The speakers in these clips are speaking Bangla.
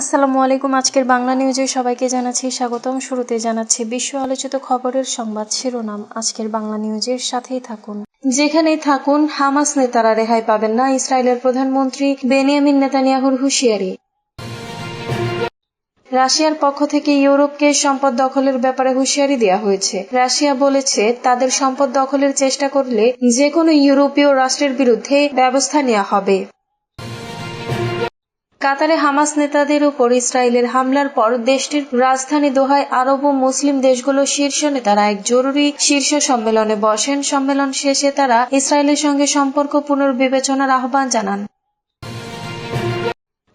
আসসালামু আলাইকুম, আজকের বাংলা নিউজে সবাইকে জানাচ্ছি স্বাগতম। শুরুতে জানাচ্ছি বিশ্ব আলোচিত খবরের সংবাদ শিরোনাম। আজকের বাংলা নিউজের সাথেই থাকুন। যেখানেই থাকুন, হামাস নেতারা রেহাই পাবেন না ইসরায়েলের প্রধানমন্ত্রী বেনিয়ামিন নেতানিয়াহুর হুঁশিয়ারি। রাশিয়ার পক্ষ থেকে ইউরোপকে সম্পদ দখলের ব্যাপারে হুঁশিয়ারি দেওয়া হয়েছে। রাশিয়া বলেছে, তাদের সম্পদ দখলের চেষ্টা করলে যে কোনো ইউরোপীয় রাষ্ট্রের বিরুদ্ধে ব্যবস্থা নেওয়া হবে। কাতারে হামাস নেতাদের উপর ইসরায়েলের হামলার পর দেশটির রাজধানী দোহায় আরব ও মুসলিম দেশগুলোর শীর্ষ নেতারা এক জরুরি শীর্ষ সম্মেলনে বসেন। সম্মেলন শেষে তারা ইসরায়েলের সঙ্গে সম্পর্ক পুনর্বিবেচনার আহ্বান জানান।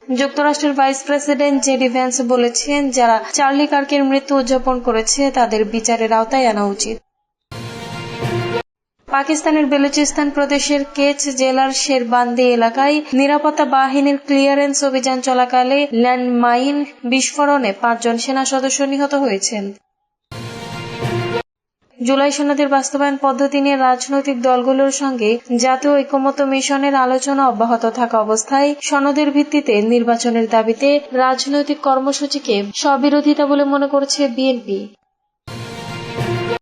যুক্তরাষ্ট্রের ভাইস প্রেসিডেন্ট জেডি ভ্যান্স বলেছেন, যারা চার্লি কার্কের মৃত্যু উদযাপন করেছে, তাদের বিচারের আওতায় আনা উচিত। পাকিস্তানের বেলুচিস্তান প্রদেশের কেচ জেলার শেরবান্দি এলাকায় নিরাপত্তা বাহিনীর ক্লিয়ারেন্স অভিযান চলাকালে ল্যান্ডমাইন বিস্ফোরণে পাঁচজন সেনা সদস্য নিহত হয়েছেন। জুলাই সনদের বাস্তবায়ন পদ্ধতি নিয়ে রাজনৈতিক দলগুলোর সঙ্গে জাতীয় ঐকমত্য মিশনের আলোচনা অব্যাহত থাকা অবস্থায় সনদের ভিত্তিতে নির্বাচনের দাবিতে রাজনৈতিক কর্মসূচিকে স্ববিরোধিতা বলে মনে করছে বিএনপি।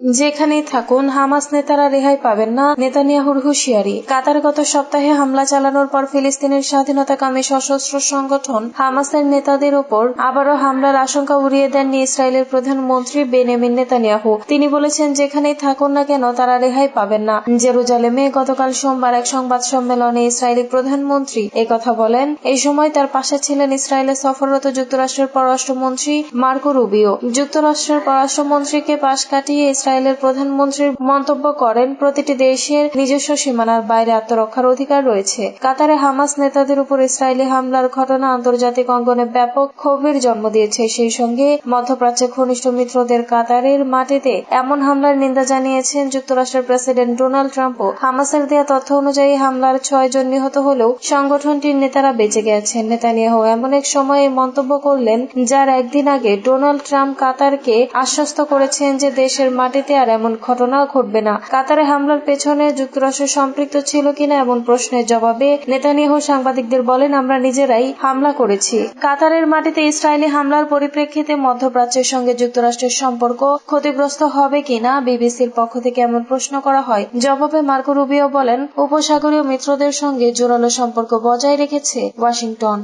যেখানেই থাকুন, হামাস নেতারা রেহাই পাবেন না। নেতানিয়াহুর হুঁশিয়ারি। কাতার গত সপ্তাহে হামলা চালানোর পর ফিলিস্তিনের স্বাধীনতাকামী সশস্ত্র সংগঠন হামাসের নেতাদের ওপর আবারও হামলার আশঙ্কা উড়িয়ে দেননি ইসরায়েলের প্রধানমন্ত্রী বেনেমিন নেতানিয়াহু। তিনি বলেছেন, যেখানেই থাকুন না কেন, তারা রেহাই পাবেন না। জেরুজালেমে গতকাল সোমবার এক সংবাদ সম্মেলনে ইসরায়েলি প্রধানমন্ত্রী কথা বলেন, এই সময় তার পাশে ছিলেন ইসরায়েলে সফররত যুক্তরাষ্ট্রের পররাষ্ট্রমন্ত্রী মার্কো রুবিও। যুক্তরাষ্ট্রের পররাষ্ট্রমন্ত্রীকে পাশ কাটিয়ে ইসরায়েলের প্রধানমন্ত্রীর মন্তব্য করেন, প্রতিটি দেশের নিজস্ব সীমানার বাইরে আত্মরক্ষার অধিকার রয়েছে। কাতারে হামাস নেতাদের উপর ইসরায়েলি হামলার ঘটনা আন্তর্জাতিক অঙ্গনে ব্যাপক ক্ষোভের জন্ম দিয়েছে। সেই সঙ্গে মধ্যপ্রাচ্যের ঘনিষ্ঠ মিত্রদের কাতারের মাটিতে এমন হামলার নিন্দা জানিয়েছেন যুক্তরাষ্ট্রের প্রেসিডেন্ট ডোনাল্ড ট্রাম্পও হামাসের দেয়া তথ্য অনুযায়ী হামলার ছয় জন নিহত হলেও সংগঠনটির নেতারা বেঁচে গেছেন। নেতানিয়াহু এমন এক সময়ে মন্তব্য করলেন, যার একদিন আগে ডোনাল্ড ট্রাম্প কাতারকে আশ্বস্ত করেছেন যে দেশের মাটি মাটিতে আর এমন ঘটনা ঘটবে না। কাতারে হামলার পেছনে যুক্তরাষ্ট্র সম্পৃক্ত ছিল কিনা এমন প্রশ্নের জবাবে নেতানিয়াহু সাংবাদিকদের বলেন, আমরা নিজেরাই হামলা করেছি। কাতারের মাটিতে ইসরায়েলি হামলার পরিপ্রেক্ষিতে মধ্যপ্রাচ্যের সঙ্গে যুক্তরাষ্ট্রের সম্পর্ক ক্ষতিগ্রস্ত হবে কিনা বিবিসির পক্ষ থেকে এমন প্রশ্ন করা হয়। জবাবে মার্কো রুবিও বলেন, উপসাগরীয় মিত্রদের সঙ্গে জোরালো সম্পর্ক বজায় রেখেছে ওয়াশিংটন।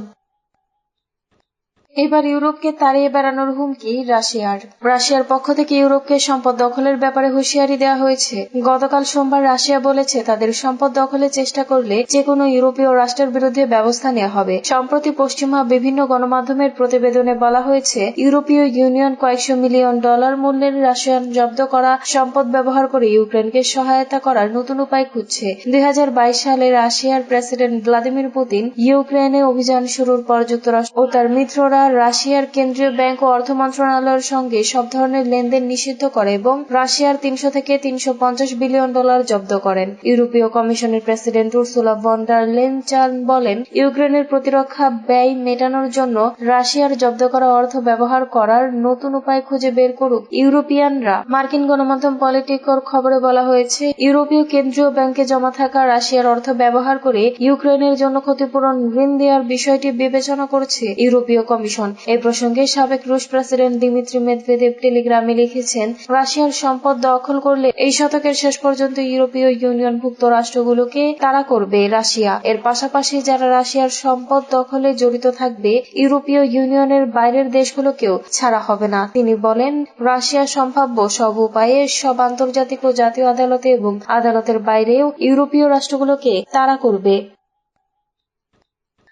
এবার ইউরোপকে তাড়িয়ে বেড়ানোর হুমকি রাশিয়ার। রাশিয়ার পক্ষ থেকে ইউরোপকে সম্পদ দখলের ব্যাপারে হুঁশিয়ারি দেওয়া হয়েছে। গতকাল সোমবার রাশিয়া বলেছে, তাদের সম্পদ দখলের চেষ্টা করলে যে কোনো ইউরোপীয় রাষ্ট্রের বিরুদ্ধে ব্যবস্থা নেওয়া হবে। সম্প্রতি পশ্চিমা বিভিন্ন গণমাধ্যমের প্রতিবেদনে বলা হয়েছে, ইউরোপীয় ইউনিয়ন কয়েকশো মিলিয়ন ডলার মূল্যের রাশিয়ান জব্দ করা সম্পদ ব্যবহার করে ইউক্রেনকে সহায়তা করার নতুন উপায় খুঁজছে। দুই হাজার বাইশ সালে রাশিয়ার প্রেসিডেন্ট ভ্লাদিমির পুতিন ইউক্রেনে অভিযান শুরুর পর যুক্তরাষ্ট্র ও তার মিত্ররা রাশিয়ার কেন্দ্রীয় ব্যাংক ও অর্থ মন্ত্রণালয়ের সঙ্গে সব ধরনের লেনদেন নিষিদ্ধ করে এবং রাশিয়ার তিনশো থেকে তিনশো পঞ্চাশ বিলিয়ন ডলার জব্দ করেন। ইউরোপীয় কমিশনের প্রেসিডেন্ট উর্সুলা ভন্ডার লেনচান বলেন, ইউক্রেনের প্রতিরক্ষা ব্যয় মেটানোর জন্য রাশিয়ার জব্দ করা অর্থ ব্যবহার করার নতুন উপায় খুঁজে বের করুক। ইউরোপিয়ানরা, মার্কিন গণমাধ্যম পলিটিকর খবরে বলা হয়েছে, ইউরোপীয় কেন্দ্রীয় ব্যাংকে জমা থাকা রাশিয়ার অর্থ ব্যবহার করে ইউক্রেনের জন্য ক্ষতিপূরণ ঋণ দেওয়ার বিষয়টি বিবেচনা করছে ইউরোপীয় কমিশন। কমিশন এই প্রসঙ্গে সাবেক রুশ প্রেসিডেন্ট দিমিত্রি মেদভেদেব টেলিগ্রামে লিখেছেন, রাশিয়ার সম্পদ দখল করলে এই শতকের শেষ পর্যন্ত ইউরোপীয় ইউনিয়নভুক্ত রাষ্ট্রগুলোকে তারা করবে রাশিয়া। এর পাশাপাশি যারা রাশিয়ার সম্পদ দখলে জড়িত থাকবে, ইউরোপীয় ইউনিয়নের বাইরের দেশগুলোকেও ছাড়া হবে না। তিনি বলেন, রাশিয়া সম্ভাব্য সব উপায়ে সব আন্তর্জাতিক ও জাতীয় আদালতে এবং আদালতের বাইরেও ইউরোপীয় রাষ্ট্রগুলোকে তারা করবে।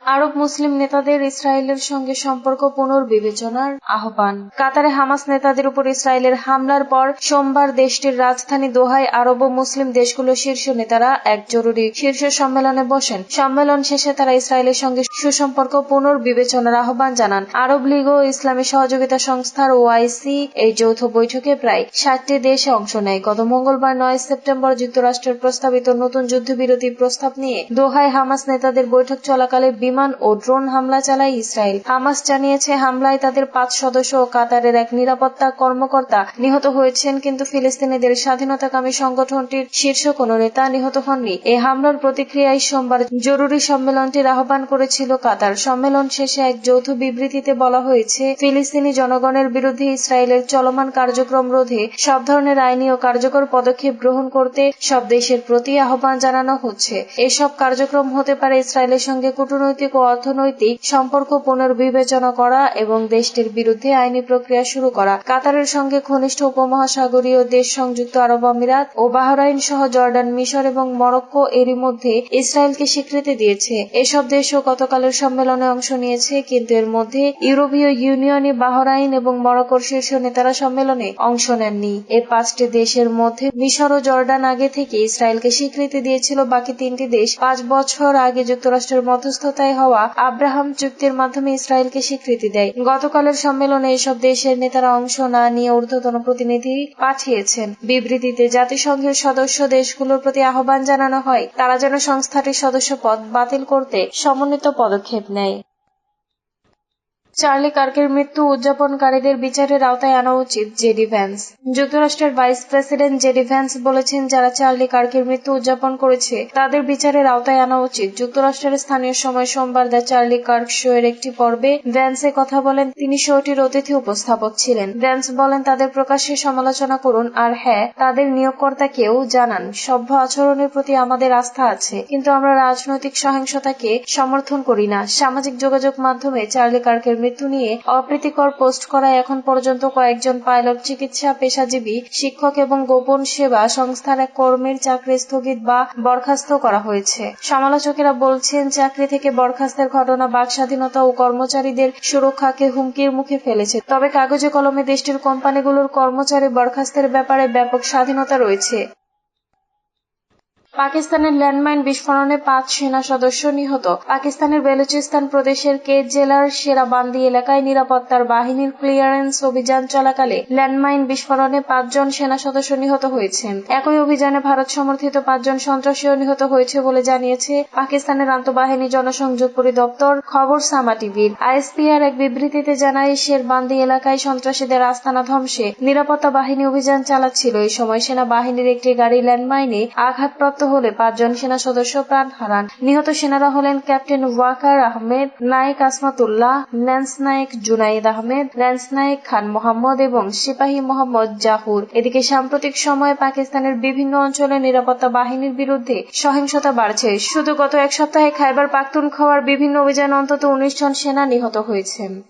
আরব মুসলিম নেতাদের ইসরায়েলের সঙ্গে সম্পর্ক পুনর্বিবেচনার আহ্বান। কাতারে হামাস নেতাদের উপর ইসরায়েলের হামলার পর সোমবার দেশটির রাজধানী দোহায় আরব ও মুসলিম দেশগুলোর শীর্ষ নেতারা এক জরুরি শীর্ষ সম্মেলনে বসেন। সম্মেলন শেষে তারা ইসরায়েলের সঙ্গে সুসম্পর্ক পুনর্বিবেচনার আহ্বান জানান। আরব লীগ ও ইসলামী সহযোগিতা সংস্থার ওআইসি এই যৌথ বৈঠকে প্রায় ষাটটি দেশে অংশ নেয়। গত মঙ্গলবার নয় সেপ্টেম্বর যুক্তরাষ্ট্রের প্রস্তাবিত নতুন যুদ্ধবিরতি প্রস্তাব নিয়ে দোহায় হামাস নেতাদের বৈঠক চলাকালে বিমান ও ড্রোন হামলা চালায় ইসরায়েল। হামাস জানিয়েছে, হামলায় তাদের পাঁচ সদস্য ও কাতারের এক নিরাপত্তা কর্মকর্তা নিহত হয়েছেন, কিন্তু ফিলিস্তিনিদের স্বাধীনতাকামী সংগঠনটির শীর্ষ কোনো নেতা নিহত হননি। এই হামলার প্রতিক্রিয়ায় সোমবার জরুরি সম্মেলনটির আহ্বান করেছিল কাতার। সম্মেলন শেষে এক যৌথ বিবৃতিতে বলা হয়েছে, ফিলিস্তিনি জনগণের বিরুদ্ধে ইসরায়েলের চলমান কার্যক্রম রোধে সব ধরনের আইনি ও কার্যকর পদক্ষেপ গ্রহণ করতে সব দেশের প্রতি আহ্বান জানানো হচ্ছে। এসব কার্যক্রম হতে পারে ইসরায়েলের সঙ্গে কূটনৈতিক ও অর্থনৈতিক সম্পর্ক পুনর্বিবেচনা করা এবং দেশটির বিরুদ্ধে আইনি প্রক্রিয়া শুরু করা। কাতারের সঙ্গে ঘনিষ্ঠ উপমহাসাগরীয় দেশ সংযুক্ত আরব আমিরাত ও বাহরাইন সহ জর্ডান, মিশর এবং মরক্কো এরই মধ্যে ইসরায়েলকে স্বীকৃতি দিয়েছে। এসব দেশও গতকালের সম্মেলনে অংশ নিয়েছে, কিন্তু এর মধ্যে ইউরোপীয় ইউনিয়নে বাহরাইন এবং মরক্কোর শীর্ষ নেতারা সম্মেলনে অংশ নেননি। এ পাঁচটি দেশের মধ্যে মিশর ও জর্ডান আগে থেকে ইসরায়েলকে স্বীকৃতি দিয়েছিল। বাকি তিনটি দেশ পাঁচ বছর আগে যুক্তরাষ্ট্রের মধ্যস্থতায় হওয়া আব্রাহাম চুক্তির মাধ্যমে ইসরায়েলকে স্বীকৃতি দেয়। গতকালের সম্মেলনে এসব দেশের নেতারা অংশ না নিয়ে ঊর্ধ্বতন প্রতিনিধি পাঠিয়েছেন। বিবৃতিতে জাতিসংঘের সদস্য দেশগুলোর প্রতি আহ্বান জানানো হয়, তারা যেন সংস্থাটির সদস্য পদ বাতিল করতে সমন্বিত পদক্ষেপ নেয়। চার্লি কার্কের মৃত্যু উদযাপনকারীদের বিচারের আওতায় আনা উচিত, জেডি ভ্যান্স। যুক্তরাষ্ট্রের ভাইস প্রেসিডেন্ট জেডি ভ্যান্স বলেছেন, যারা চার্লি কার্কের মৃত্যু উদযাপন করেছে, তাদের বিচারের আওতায় আনা উচিত। যুক্তরাষ্ট্রের স্থানীয় সময় সোমবার দ্য চার্লি কার্ক শো এর একটি পর্বে ভ্যান্সে কথা বলেন। তিনি শোটির অতিথি উপস্থাপক ছিলেন। ভ্যান্স বলেন, তাদের প্রকাশ্যে সমালোচনা করুন আর হ্যাঁ তাদের নিয়োগকর্তাকেও জানান, সভ্য আচরণের প্রতি আমাদের আস্থা আছে, কিন্তু আমরা রাজনৈতিক সহিংসতাকে সমর্থন করি না। সামাজিক যোগাযোগ মাধ্যমে চার্লি কার্কের মৃত্যু নিয়ে অপ্রীতিকর পোস্ট করায় এখন পর্যন্ত কয়েকজন পাইলট, চিকিৎসা পেশাজীবী, শিক্ষক এবং গোপন সেবা সংস্থার এক কর্মীর চাকরি স্থগিত বা বরখাস্ত করা হয়েছে। সমালোচকেরা বলছেন, চাকরি থেকে বরখাস্তের ঘটনা, বাক স্বাধীনতা ও কর্মচারীদের সুরক্ষাকে হুমকির মুখে ফেলেছে। তবে কাগজে কলমে দেশটির কোম্পানিগুলোর কর্মচারী বরখাস্তের ব্যাপারে ব্যাপক স্বাধীনতা রয়েছে। পাকিস্তানের ল্যান্ডমাইন বিস্ফোরণে পাঁচ সেনা সদস্য নিহত। পাকিস্তানের বেলুচিস্তান প্রদেশের কেজ জেলার সেরাবান্দি এলাকায় নিরাপত্তার বাহিনীর ক্লিয়ারেন্স অভিযান চলাকালে ল্যান্ডমাইন বিস্ফোরণে পাঁচজন সেনা সদস্য নিহত হয়েছেন। একই অভিযানে ভারত সমর্থিত পাঁচজন সন্ত্রাসীও নিহত হয়েছে বলে জানিয়েছে পাকিস্তানের আন্তঃবাহিনী জনসংযোগ পরিদপ্তর, খবর সামা টিভির আইএসপিআর এক বিবৃতিতে জানায়, শেরবান্দি এলাকায় সন্ত্রাসীদের আস্তানা ধ্বংসে নিরাপত্তা বাহিনী অভিযান চালাচ্ছিল। এই সময় সেনাবাহিনীর একটি গাড়ি ল্যান্ডমাইনে আঘাতপ্রাপ্ত হলে পাঁচজন সেনা সদস্য প্রাণ হারান। নিহত সেনারা হলেন captain Waqar Ahmed, Naik Asmatullah lance Naik Junaid Ahmed lance Naik Khan Mohammad এবং সিপাহী মোহাম্মদ জাহুর এদিকে সাম্প্রতিক সময়ে পাকিস্তানের বিভিন্ন অঞ্চলে নিরাপত্তা বাহিনীর বিরুদ্ধে সহিংসতা বাড়ছে। শুধু গত এক সপ্তাহে খাইবার পাখতুনখোয়ার বিভিন্ন অভিযান অন্তত উনিশ জন সেনা নিহত হয়েছেন।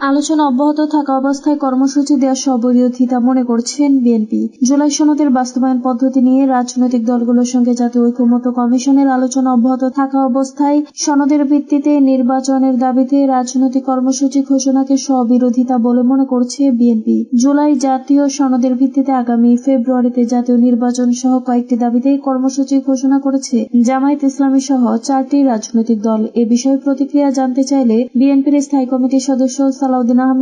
আলোচনা অব্যাহত থাকা অবস্থায় কর্মসূচি দেওয়ার স্ববিরোধিতা মনে করছেন বিএনপি। জুলাই সনদের বাস্তবায়ন পদ্ধতি নিয়ে রাজনৈতিক দলগুলোর সঙ্গে জাতীয় ঐক্যমত্য কমিশনের আলোচনা অব্যাহত থাকা অবস্থায় সনদের ভিত্তিতে নির্বাচনের দাবিতে রাজনৈতিক কর্মসূচি ঘোষণাকে স্ববিরোধিতা বলে মনে করছে বিএনপি। জুলাই জাতীয় সনদের ভিত্তিতে আগামী ফেব্রুয়ারিতে জাতীয় নির্বাচন সহ কয়েকটি দাবিতে কর্মসূচি ঘোষণা করেছে জামায়াত ইসলামী সহ চারটি রাজনৈতিক দল। এ বিষয়ে প্রতিক্রিয়া জানতে চাইলে বিএনপির স্থায়ী কমিটির সদস্য সালাউদ্দিন আহমেদ